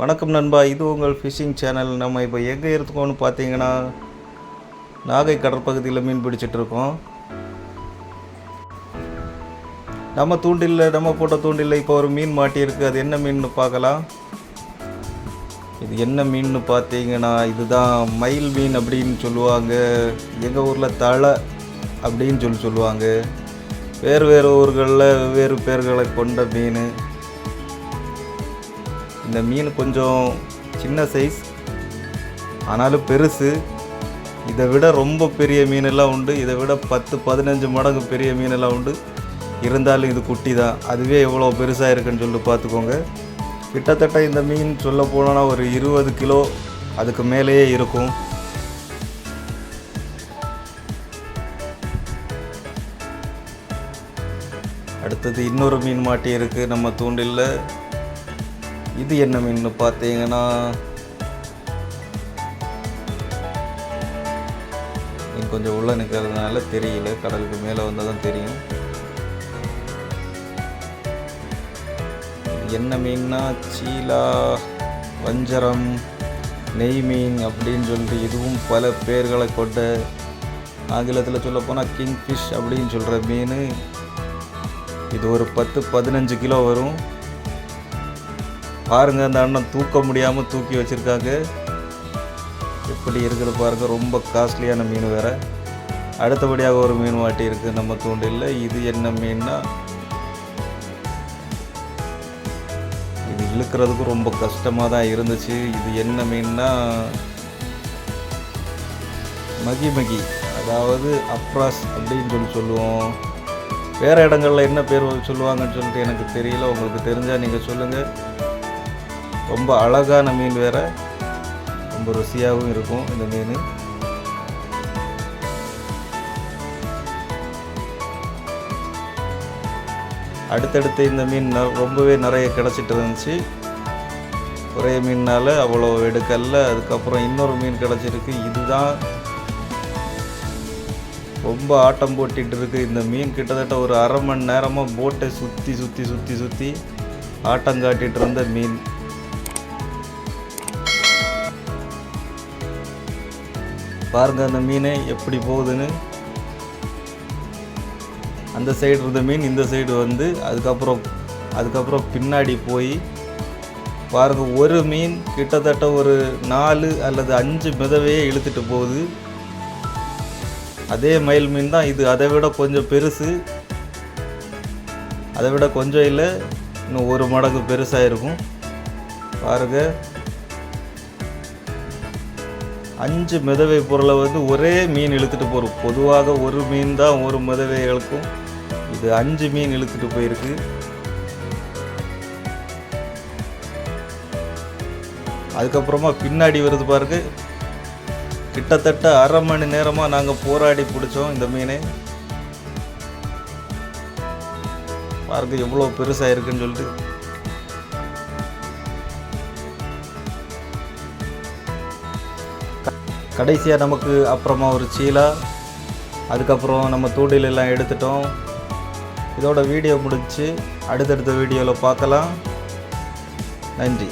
வணக்கம் நண்பா இது உங்கள் ஃபிஷிங் சேனல் நம்ம இப்போ எங்கே இருக்கோம்னு பார்த்தீங்கன்னா நாகை கடற்பகுதியில் மீன் பிடிச்சிட்டு இருக்கோம். நம்ம தூண்டில் நம்ம போட்ட தூண்டில் இப்போ ஒரு மீன் மாட்டியிருக்கு அது என்ன மீன் பார்க்கலாம். இது என்ன மீன் பார்த்தீங்கன்னா இதுதான் மயில் மீன் அப்படின்னு சொல்லுவாங்க. எங்கள் ஊரில் தலை அப்படின்னு சொல்லி சொல்லுவாங்க. வேறு வேறு ஊர்களில் வெவ்வேறு பேர்களை கொண்ட மீன். இந்த மீன் கொஞ்சம் சின்ன சைஸ் ஆனாலும் பெருசு. இதை விட ரொம்ப பெரிய மீனெல்லாம் உண்டு. இதை விட பத்து பதினஞ்சு மடங்கு பெரிய மீனெல்லாம் உண்டு. இருந்தாலும் இது குட்டி தான் அதுவே எவ்வளோ பெருசாக இருக்குன்னு சொல்லிட்டு பார்த்துக்கோங்க. கிட்டத்தட்ட இந்த மீன் சொல்ல போனோன்னா ஒரு இருபது கிலோ அதுக்கு மேலேயே இருக்கும். அடுத்தது இன்னொரு மீன் மாட்டி இருக்குது நம்ம தூண்டிலில். இது என்ன மீன் பார்த்தீங்கன்னா மீன் கொஞ்சம் உள்ள நிற்கிறதுனால தெரியல. கடலுக்கு மேலே வந்தால் தான் தெரியும் என்ன மீன்னா சீலா வஞ்சரம் நெய் மீன் அப்படின்னு சொல்லிட்டு இதுவும் பல பேர்களை கொண்ட ஆங்கிலத்தில் சொல்லப்போனால் கிங் ஃபிஷ் அப்படின்னு சொல்கிற மீன். இது ஒரு பத்து பதினஞ்சு கிலோ வரும். பாருங்க அந்த அண்ணன் தூக்க முடியாமல் தூக்கி வச்சுருக்காங்க. எப்படி இருக்குது பாருங்க ரொம்ப காஸ்ட்லியான மீன் வேறு. அடுத்தபடியாக ஒரு மீன் வாட்டி இருக்குது நம்ம தூண்டில் இது என்ன மீன்னா இது இழுக்கிறதுக்கு ரொம்ப கஷ்டமாக தான் இருந்துச்சு. இது என்ன மீன்னா மகி மகி. அதாவது அப்ராஸ் அப்படின்னு சொல்லி சொல்லுவோம். வேறு இடங்களில் என்ன பேர் சொல்லுவாங்கன்னு சொல்லிட்டு எனக்கு தெரியல. உங்களுக்கு தெரிஞ்சால் நீங்கள் சொல்லுங்கள் ரொம்ப அழகான மீன் வேறு. ரொம்ப ருசியாகவும் இருக்கும் இந்த மீன். அடுத்தடுத்து இந்த மீன் ந- ரொம்பவே நிறைய கிடச்சிட்டு இருந்துச்சு. ஒரே மீனால் அவ்வளோ எடுக்கல அதுக்கப்புறம் இன்னொரு மீன் கிடச்சிருக்கு. இதுதான் ரொம்ப ஆட்டம் போட்டிகிட்டு இருக்குது இந்த மீன் கிட்டத்தட்ட ஒரு அரை மணி நேரமாக போட்டை சுற்றி சுற்றி சுற்றி சுற்றி ஆட்டம் காட்டிட்டு இருந்த மீன். பாருங்க அந்த மீன் எப்படி போகுதுன்னு. அந்த சைடு இருந்த மீன் இந்த சைடு வந்து அதுக்கப்புறம் அதுக்கப்புறம் பின்னாடி போய் பாருங்க ஒரு மீன் கிட்டத்தட்ட ஒரு நாலு அல்லது அஞ்சு மிதவையே இழுத்துட்டு போகுது. அதே மயில் மீன் தான் இது. அதை விட கொஞ்சம் பெருசு. அதை விட கொஞ்சம் இல்லை. இன்னும் ஒரு மடங்கு பெருசாக இருக்கும். பாருங்க. அஞ்சு மிதவை பொருளை வந்து ஒரே மீன் இழுத்துட்டு போகும் பொதுவாக ஒரு மீன் தான் ஒரு மிதவை இழுக்கும். இது அஞ்சு மீன் இழுத்துட்டு போயிருக்கு. அதுக்கப்புறமா பின்னாடி வருது பாருங்க. கிட்டத்தட்ட அரை மணி நேரமாக நாங்கள் போராடி பிடிச்சோம் இந்த மீனை. பாருங்க எவ்வளோ பெருசாக இருக்குன்னு சொல்லிட்டு. கடைசியாக நமக்கு அப்புறமா ஒரு சீலா அதுக்கப்புறம் நம்ம தூண்டில் எல்லாம் எடுத்துட்டோம். இதோட வீடியோ முடிச்சு அடுத்தடுத்த வீடியோவில் பார்க்கலாம். நன்றி.